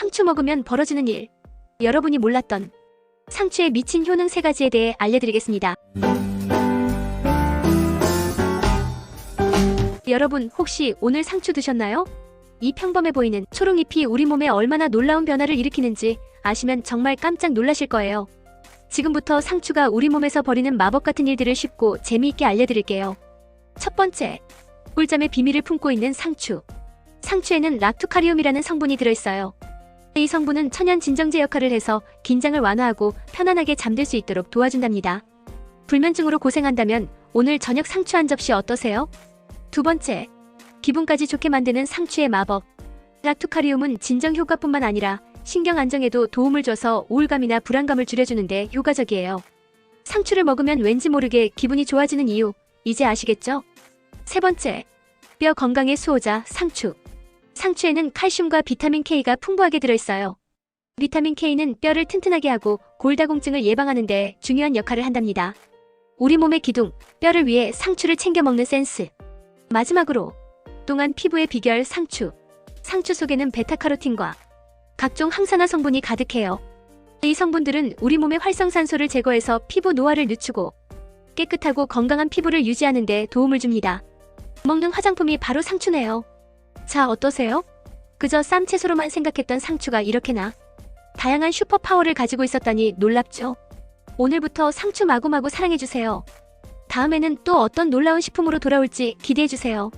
상추 먹으면 벌어지는 일. 여러분이 몰랐던 상추의 미친 효능 세 가지에 대해 알려드리겠습니다. 여러분 혹시 오늘 상추 드셨나요? 이 평범해 보이는 초록잎이 우리 몸에 얼마나 놀라운 변화를 일으키는지 아시면 정말 깜짝 놀라실 거예요. 지금부터 상추가 우리 몸에서 벌이는 마법 같은 일들을 쉽고 재미있게 알려드릴게요. 첫 번째, 꿀잠의 비밀을 품고 있는 상추. 상추에는 락투카리움이라는 성분이 들어있어요. 이 성분은 천연 진정제 역할을 해서 긴장을 완화하고 편안하게 잠들 수 있도록 도와준답니다. 불면증으로 고생한다면 오늘 저녁 상추 한 접시 어떠세요? 두 번째, 기분까지 좋게 만드는 상추의 마법. 락투카리움은 진정 효과뿐만 아니라 신경 안정에도 도움을 줘서 우울감이나 불안감을 줄여주는데 효과적이에요. 상추를 먹으면 왠지 모르게 기분이 좋아지는 이유, 이제 아시겠죠? 세 번째, 뼈 건강의 수호자 상추. 상추에는 칼슘과 비타민 K가 풍부하게 들어있어요. 비타민 K는 뼈를 튼튼하게 하고 골다공증을 예방하는 데 중요한 역할을 한답니다. 우리 몸의 기둥, 뼈를 위해 상추를 챙겨 먹는 센스. 마지막으로, 동안 피부의 비결 상추. 상추 속에는 베타카로틴과 각종 항산화 성분이 가득해요. 이 성분들은 우리 몸의 활성산소를 제거해서 피부 노화를 늦추고 깨끗하고 건강한 피부를 유지하는 데 도움을 줍니다. 먹는 화장품이 바로 상추네요. 자, 어떠세요? 그저 쌈 채소로만 생각했던 상추가 이렇게나 다양한 슈퍼 파워를 가지고 있었다니 놀랍죠? 오늘부터 상추 마구마구 사랑해주세요. 다음에는 또 어떤 놀라운 식품으로 돌아올지 기대해주세요.